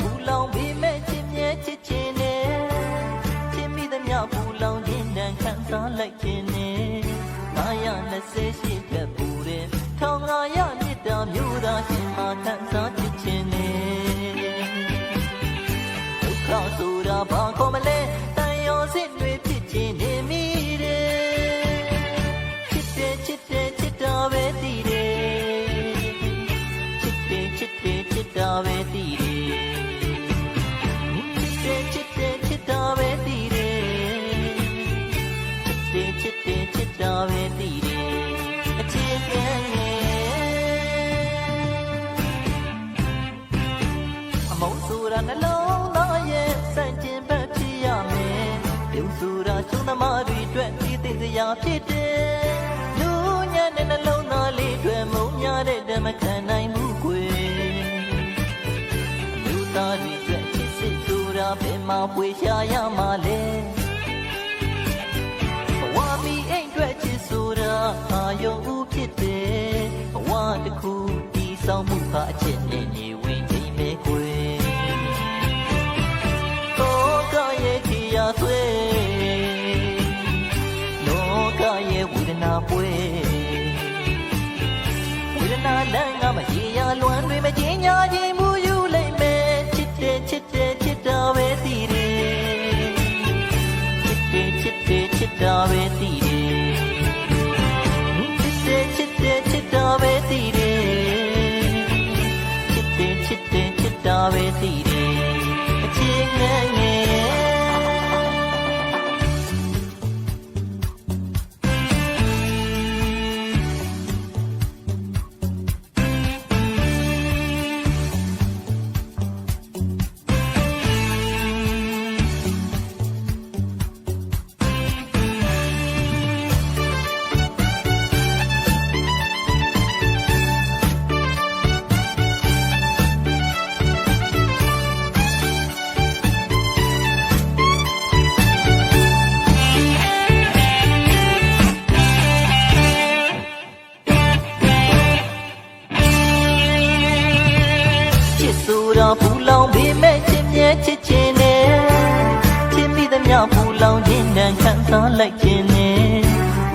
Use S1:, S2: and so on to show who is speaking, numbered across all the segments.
S1: ပူလောင်ပြီးမဲ့ချစ်မြဲချစ်ချင်းနဲ့ချစ်မိသမျှပူလောင်ခြင်းနဲ့ခံစားလိုက်ခြင်းနဲ့928ပြတ်ပူတဲ့ထောင်ငါရမြစ်တာမျိုးသားရှင်မှာခံစားချစ်ခြင်းနဲ့ဒုက္ခဆိုတာဘာခေါ်မလဲတန်ရောစစ်တွေဖြစ်ခြင်းနေမိတယ်ချစ်တယ်ချစ်တယ်ချစ်တာပဲတည်တယ်ချစ်တယ်ချစ်တယ်ချစ်တာပဲတည် ပဲတည်တယ်အချစ်ကဲအမုန်းဆိုတာနှလုံးသားရဲ့စန့်ကျင်ဘက်ဖြစ်ရမယ်ပြုံးဆိုတာချုံသမားတွေအတွက်ဒီသိစရာဖြစ်တယ်လူညံ့တဲ့နှလုံးသားလေးတွေမုံညာတဲ့ဓမ္မခံနိုင်မှုကွယ်လူသားတွေအတွက်ချစ်စစ်ဆိုတာဘယ်မှာပွေရှာရမှာလဲ ချစ်ဆိုတာအာယုံဦးဖြစ်တယ်ဘဝတစ်ခုတည်ဆောင်မှုဟာအချက်နဲ့ညီဝင်ချိန်မဲခွေလောကရဲ့ကြည်ရာ ချစ်ဆိုတာပူလောင်ပြီးမဲ့ချစ်မြဲချစ်ချင်းနဲ့ချစ်မိသမျှပူလောင်ခြင်းနဲ့ခံစားလိုက်ခြင်းနဲ့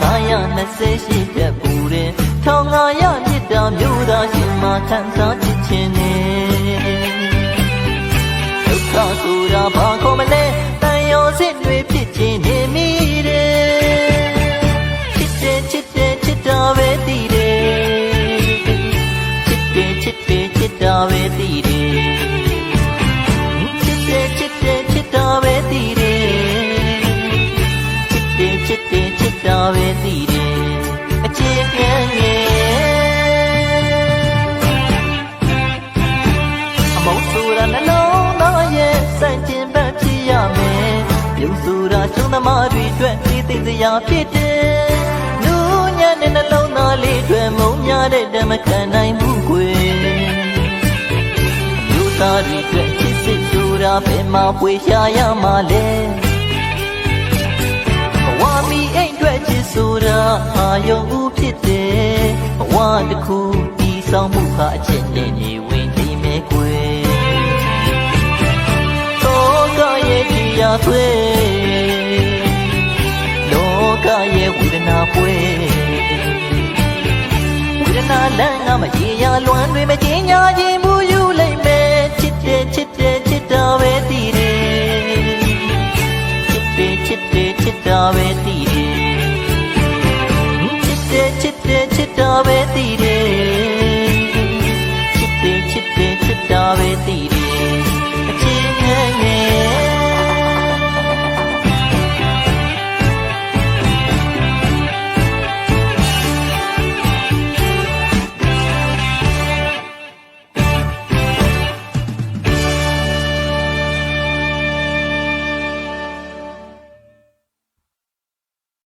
S1: 928ပြတ်ပူတဲ့ထောင်ငါရမြစ်တာမျိုးသားရှင်မှာခံစားချစ်ခြင်းနဲ့ဒုက္ခဆိုတာဘာခေါ်မလဲတန်ရောစစ်တွေဖြစ်ခြင်းနေမိတယ်ချစ်တယ်ချစ်တယ်ချစ်တာပဲတည်တယ်ချစ်တယ်ချစ်တယ်ချစ်တာပဲတည်တယ် တယ်ချစ်တယ်ချစ်တာပဲတည်တယ်အချစ်ငယ်ငယ်အမောဆိုတာနှလုံးသားရဲ့စန့်ကျင်ဘက်ဖြစ်ရမယ်ပြုံးဆိုတာချုံသမားတွေအတွက်သိသိစရာဖြစ်တယ်လူညံ့တဲ့နှလုံးသားလေးတွေမုံညာတဲ့ဓမ္မခံနိုင်မှုကွယ်လူသားတွေအတွက်ချစ်စစ်ဆိုတာဘယ်မှာပွေရှာရမှာလဲ ချစ်ဆိုတာအာယုံဦးဖြစ်တယ်ဘဝတစ်ခုတည်ဆောင်မှုဟာအချက်နဲ့ညီဝင်နေမယ်ကွယ်လောကရဲ့ကြည်ရာဆွေလောကရဲ့ဝေဒနာပွဲဝေဒနာလမ်းကမရေရာလွမ်းတွေမကြီးညာခြင်း